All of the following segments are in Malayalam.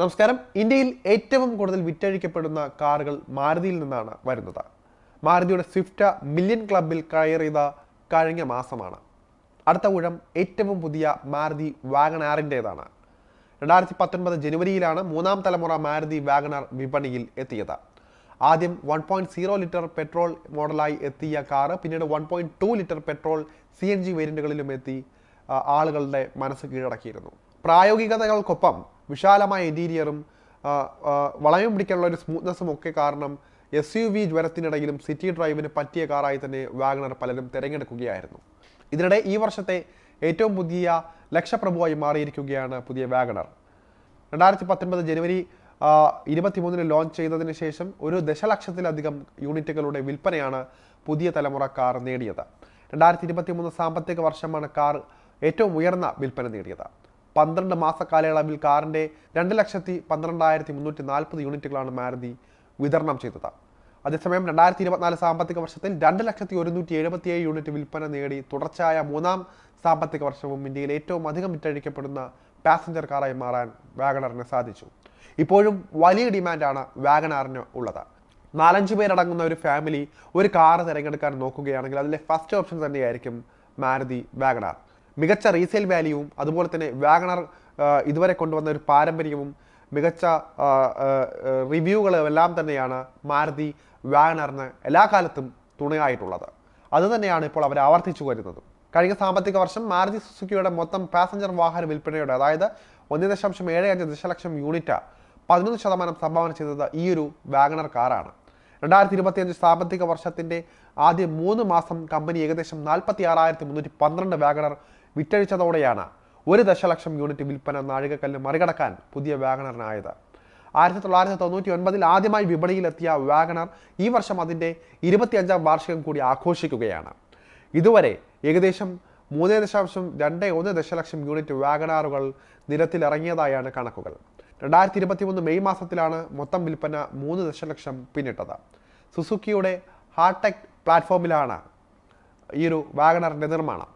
നമസ്കാരം. ഇന്ത്യയിൽ ഏറ്റവും കൂടുതൽ വിറ്റഴിക്കപ്പെടുന്ന കാറുകൾ മാരുതിയിൽ നിന്നാണ് വരുന്നത്. മാരുതിയുടെ സ്വിഫ്റ്റ് മില്യൺ ക്ലബിൽ കയറിയത് കഴിഞ്ഞ മാസമാണ്. അടുത്ത ഊഴം ഏറ്റവും പുതിയ മാരുതി വാഗൺ ആറിന്റേതാണ്. രണ്ടായിരത്തി പത്തൊൻപത് ജനുവരിയിലാണ് മൂന്നാം തലമുറ മാരുതി വാഗണർ വിപണിയിൽ എത്തിയത്. ആദ്യം one point zero litre petrol മോഡലായി എത്തിയ കാറ് പിന്നീട് one point two litre petrol C N G വേരിയന്റുകളിലും എത്തി ആളുകളുടെ മനസ്സ് കീഴടക്കിയിരുന്നു. പ്രായോഗികതകൾക്കൊപ്പം വിശാലമായ ഇന്റീരിയറും വളയം പിടിക്കാനുള്ള ഒരു സ്മൂത്ത്നെസ്സും ഒക്കെ കാരണം എസ് യു വി ജ്വരത്തിനിടയിലും സിറ്റി ഡ്രൈവിന് പറ്റിയ കാറായി തന്നെ വാഗണർ പലരും തിരഞ്ഞെടുക്കുകയായിരുന്നു. ഇതിനിടെ ഈ വർഷത്തെ ഏറ്റവും പുതിയ ലക്ഷപ്രഭുവായി മാറിയിരിക്കുകയാണ് പുതിയ വാഗണർ. രണ്ടായിരത്തി പത്തൊൻപത് ജനുവരി ഇരുപത്തിമൂന്നിന് ലോഞ്ച് ചെയ്തതിന് ശേഷം ഒരു ദശലക്ഷത്തിലധികം യൂണിറ്റുകളുടെ വിൽപ്പനയാണ് പുതിയ തലമുറ കാർ നേടിയത്. രണ്ടായിരത്തി ഇരുപത്തി മൂന്ന് സാമ്പത്തിക വർഷമാണ് കാർ ഏറ്റവും ഉയർന്ന വിൽപ്പന നേടിയത്. പന്ത്രണ്ട് മാസ കാലയളവിൽ കാറിന്റെ രണ്ട് ലക്ഷത്തി പന്ത്രണ്ടായിരത്തി മുന്നൂറ്റി നാൽപ്പത് യൂണിറ്റുകളാണ് മാരുതി വിതരണം ചെയ്തത്. അതേസമയം രണ്ടായിരത്തി ഇരുപത്തിനാല് സാമ്പത്തിക വർഷത്തിൽ രണ്ട് ലക്ഷത്തി ഒരുന്നൂറ്റി എഴുപത്തിയേഴ് യൂണിറ്റ് വിൽപ്പന നേടി തുടർച്ചയായ മൂന്നാം സാമ്പത്തിക വർഷവും ഇന്ത്യയിൽ ഏറ്റവും അധികം വിറ്റഴിക്കപ്പെടുന്ന പാസഞ്ചർ കാറായി മാറാൻ വാഗണറിന് സാധിച്ചു. ഇപ്പോഴും വലിയ ഡിമാൻഡാണ് വാഗണാറിന് ഉള്ളത്. നാലഞ്ച് പേരടങ്ങുന്ന ഒരു ഫാമിലി ഒരു കാർ തിരഞ്ഞെടുക്കാൻ നോക്കുകയാണെങ്കിൽ അതിലെ ഫസ്റ്റ് ഓപ്ഷൻ തന്നെയായിരിക്കും മാരുതി വാഗണാർ. മികച്ച റീസെയിൽ വാല്യൂവും അതുപോലെ തന്നെ വാഗണർ ഇതുവരെ കൊണ്ടുവന്ന ഒരു പാരമ്പര്യവും മികച്ച റിവ്യൂകളും എല്ലാം തന്നെയാണ് മാരുതി വാഗണറിന് എല്ലാ കാലത്തും തുണയായിട്ടുള്ളത്. അത് തന്നെയാണ് ഇപ്പോൾ അവർ ആവർത്തിച്ചു വരുന്നത്. കഴിഞ്ഞ സാമ്പത്തിക വർഷം മാരുതി സുസുക്കിയുടെ മൊത്തം പാസഞ്ചർ വാഹന വിൽപ്പനയുടെ അതായത് ഒന്ന് ദശാംശം ഏഴ് അഞ്ച് ദശലക്ഷം യൂണിറ്റ് പതിനൊന്ന് ശതമാനം സംഭാവന ചെയ്തത് ഈ ഒരു വാഗണർ കാറാണ്. രണ്ടായിരത്തി ഇരുപത്തിയഞ്ച് സാമ്പത്തിക വർഷത്തിന്റെ ആദ്യ മൂന്ന് മാസം കമ്പനി ഏകദേശം നാൽപ്പത്തി ആറായിരത്തി മുന്നൂറ്റി പന്ത്രണ്ട് വാഗണർ വിറ്റഴിച്ചതോടെയാണ് ഒരു ദശലക്ഷം യൂണിറ്റ് വിൽപ്പന നാഴികക്കല്ല് മറികടക്കാൻ പുതിയ വാഗണറിനായത്. ആയിരത്തി തൊള്ളായിരത്തി തൊണ്ണൂറ്റി ഒൻപതിൽ ആദ്യമായി വിപണിയിലെത്തിയ വാഗണർ ഈ വർഷം അതിന്റെ ഇരുപത്തിയഞ്ചാം വാർഷികം കൂടി ആഘോഷിക്കുകയാണ്. ഇതുവരെ ഏകദേശം മൂന്ന് ദശാംശം രണ്ട് ഒന്ന് ദശലക്ഷം യൂണിറ്റ് വാഗണാറുകൾ നിരത്തിലിറങ്ങിയതായാണ് കണക്കുകൾ. രണ്ടായിരത്തി ഇരുപത്തി മൂന്ന് മെയ് മാസത്തിലാണ് മൊത്തം വിൽപ്പന മൂന്ന് ദശലക്ഷം പിന്നിട്ടത്. സുസുക്കിയുടെ ഹാർടെക് പ്ലാറ്റ്ഫോമിലാണ് ഈ ഒരു വാഗണറിന്റെ നിർമ്മാണം.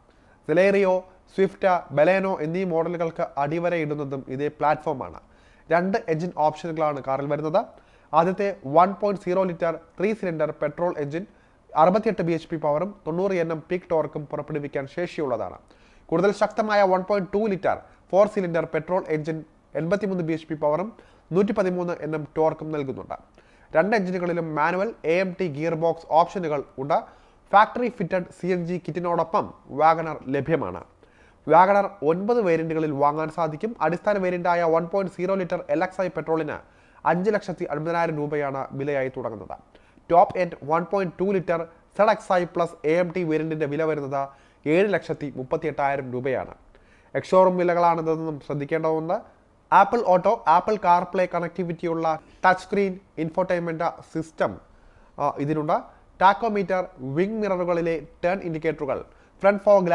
സെലേറിയോ സ്വിഫ്റ്റ് ബലേനോ എന്നീ മോഡലുകൾക്ക് അടിവരയിടുന്നതും ഇതേ പ്ലാറ്റ്ഫോമാണ് രണ്ട് എഞ്ചിൻ ഓപ്ഷനുകളാണ് കാറിൽ വരുന്നത്. ആദ്യത്തെ one point zero litre three cylinder petrol engine അറുപത്തിയെട്ട് ബി എച്ച് പി പവറും തൊണ്ണൂറ് എൻ എം പീക്ക് ടോർക്കും പുറപ്പെടുവിക്കാൻ ശേഷിയുള്ളതാണ്. കൂടുതൽ ശക്തമായ one point two litre four cylinder petrol engine എൺപത്തിമൂന്ന് ബി എച്ച് പി പവറും നൂറ്റി പതിമൂന്ന് എൻ എം ടോർക്കും നൽകുന്നുണ്ട്. രണ്ട് എഞ്ചിനുകളിലും manual A M T gear box ഓപ്ഷനുകൾ ഉണ്ട്. Factory fitted C N G കിറ്റിനോടൊപ്പം WagonR ലഭ്യമാണ്. വാഗണർ ഒൻപത് വേരിയന്റുകളിൽ വാങ്ങാൻ സാധിക്കും. അടിസ്ഥാന വേരിയന്റായ one point zero litre I പെട്രോളിന് അഞ്ച് ലക്ഷത്തി അൻപതിനായിരം രൂപയാണ് വിലയായി തുടങ്ങുന്നത്. Top end one point two litre Z X I plus A M T വേരിയന്റിന്റെ വില വരുന്നത് ഏഴ് ലക്ഷത്തി മുപ്പത്തി എട്ടായിരം രൂപയാണ് എക്സോറും വിലകളാണിതെന്നും ശ്രദ്ധിക്കേണ്ടതുണ്ട്. ആപ്പിൾ ഓട്ടോ ആപ്പിൾ കാർപ്ലേ കണക്ടിവിറ്റിയുള്ള ടച്ച് സ്ക്രീൻ ഇൻഫോർടൈൻമെന്റ് സിസ്റ്റം ഇതിനുണ്ട് ടാക്കോമീറ്റർ വിങ് മിററുകളിലെ ടേൺ ഇൻഡിക്കേറ്ററുകൾ ഫ്രണ്ട് ഫോഗ്